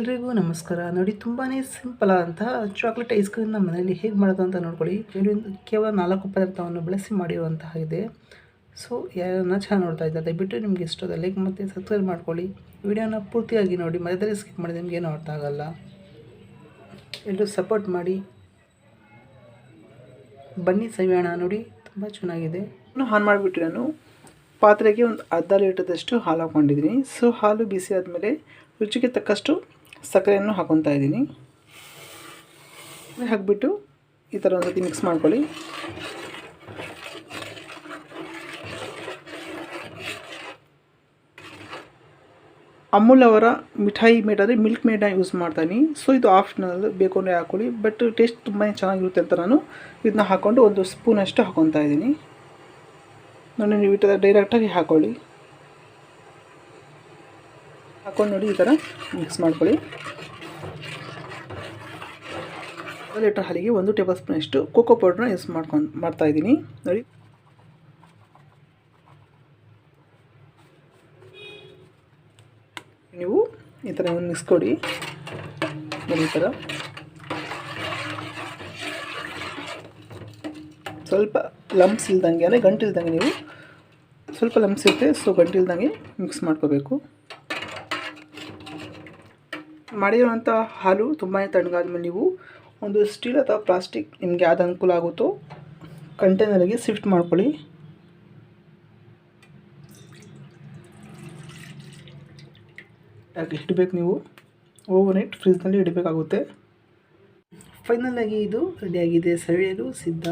ಎಲ್ರಿಗೂ ನಮಸ್ಕಾರ. ನೋಡಿ ತುಂಬಾ ಸಿಂಪಲ್ ಆದಂತಹ ಚಾಕ್ಲೇಟ್ ಐಸ್ ಕ್ರೀಮ್ ಮನೆಯಲ್ಲಿ ಹೇಗೆ ಮಾಡೋದು ಅಂತ ನೋಡ್ಕೊಳ್ಳಿ. ಕೇವಲ ನಾಲ್ಕು ಪದಾರ್ಥವನ್ನು ಬಳಸಿ ಮಾಡಿರುವಂತಹ ಇದೆ ಸೊ ಯಾರನ್ನ ಚೆನ್ನಾಗಿ ನೋಡ್ತಾ ಇದ್ದಾರೆ, ದಯವಿಟ್ಟು ನಿಮ್ಗೆ ಇಷ್ಟದ ಲೈಕ್ ಮತ್ತು ಸಬ್ಸ್ಕ್ರೈಬ್ ಮಾಡ್ಕೊಳ್ಳಿ. ವಿಡಿಯೋನ ಪೂರ್ತಿಯಾಗಿ ನೋಡಿ, ಮಧ್ಯದಲ್ಲಿ ಸ್ಕಿಪ್ ಮಾಡಿ ನಿಮ್ಗೆ ಏನು ಅರ್ಥ ಆಗಲ್ಲ. ಎಲ್ಲರೂ ಸಪೋರ್ಟ್ ಮಾಡಿ. ಬನ್ನಿ ಸವಿಯೋಣ. ನೋಡಿ, ತುಂಬ ಚೆನ್ನಾಗಿದೆ. ಆನ್ ಮಾಡಿಬಿಟ್ಟು ನಾನು ಪಾತ್ರೆಗೆ ಒಂದು ಅರ್ಧ ಲೀಟರ್ದಷ್ಟು ಹಾಲು ಹಾಕ್ಕೊಂಡಿದ್ದೀನಿ. ಸೊ ಹಾಲು ಬಿಸಿ ಆದಮೇಲೆ ರುಚಿಗೆ ತಕ್ಕಷ್ಟು ಸಕ್ಕರೆಯನ್ನು ಹಾಕೊತಾ ಇದ್ದೀನಿ. ಹಾಕಿಬಿಟ್ಟು ಈ ಥರ ಒಂದು ಮಿಕ್ಸ್ ಮಾಡ್ಕೊಳ್ಳಿ. ಅಮೂಲ್ ಅವರ ಮಿಠಾಯಿ ಮೇಡ್ ಅಂದರೆ ಮಿಲ್ಕ್ ಮೇಡನ್ನ ಯೂಸ್ ಮಾಡ್ತೀನಿ ಸೊ ಇದು ಆಪ್ಷನಲ್ ಬೇಕು ಅಂದರೆ ಹಾಕ್ಕೊಳ್ಳಿ. ಬಟ್ ಟೇಸ್ಟ್ ತುಂಬಾ ಚೆನ್ನಾಗಿರುತ್ತೆ ಅಂತ ನಾನು ಇದನ್ನ ಹಾಕ್ಕೊಂಡು ಒಂದು ಸ್ಪೂನಷ್ಟು ಹಾಕೊತಾ ಇದ್ದೀನಿ. ನಾನು ನೀವು ಡೈರೆಕ್ಟಾಗಿ ಹಾಕ್ಕೊಳ್ಳಿ ಹಾಕ್ಕೊಂಡು ನೋಡಿ ಈ ಥರ ಮಿಕ್ಸ್ ಮಾಡ್ಕೊಳ್ಳಿ. ಒಂದು ಲೀಟರ್ ಹಾಲಿಗೆ ಒಂದು ಟೇಬಲ್ ಸ್ಪೂನಷ್ಟು ಕೋಕೋ ಪೌಡ್ರನ್ನ ಯೂಸ್ ಮಾಡ್ಕೊಂಡು ಮಾಡ್ತಾಯಿದ್ದೀನಿ ನೋಡಿ. ನೀವು ಈ ಥರ ಒಂದು ಮಿಕ್ಸ್ ಕೊಡಿ. ಈ ಥರ ಸ್ವಲ್ಪ ಲಂಪ್ಸ್ ಇಲ್ದಂಗೆ, ಅಂದರೆ ಗಂಟಿಲ್ದಂಗೆ ನೀವು ಸ್ವಲ್ಪ ಲಂಪ್ಸ್ ಇರುತ್ತೆ ಸೊ ಗಂಟಿಲ್ದಂಗೆ ಮಿಕ್ಸ್ ಮಾಡ್ಕೋಬೇಕು. ಮಾಡಿರುವಂಥ ಹಾಲು ತುಂಬಾ ತಣ್ಣಗಾದ ಮೇಲೆ ನೀವು ಒಂದು ಸ್ಟೀಲ್ ಅಥವಾ ಪ್ಲಾಸ್ಟಿಕ್ ನಿಮಗೆ ಯಾವ್ದು ಅನುಕೂಲ ಆಗುತ್ತೋ ಕಂಟೈನರಿಗೆ ಶಿಫ್ಟ್ ಮಾಡ್ಕೊಳ್ಳಿ. ಯಾಕೆ ಇಡಬೇಕು ನೀವು? ಓವರ್ ನೈಟ್ ಫ್ರಿಜ್ನಲ್ಲಿ ಇಡಬೇಕಾಗುತ್ತೆ. ಆಗಿ ಇದು ರೆಡಿಯಾಗಿದೆ ಸವಿಯಲು ಸಿದ್ಧ.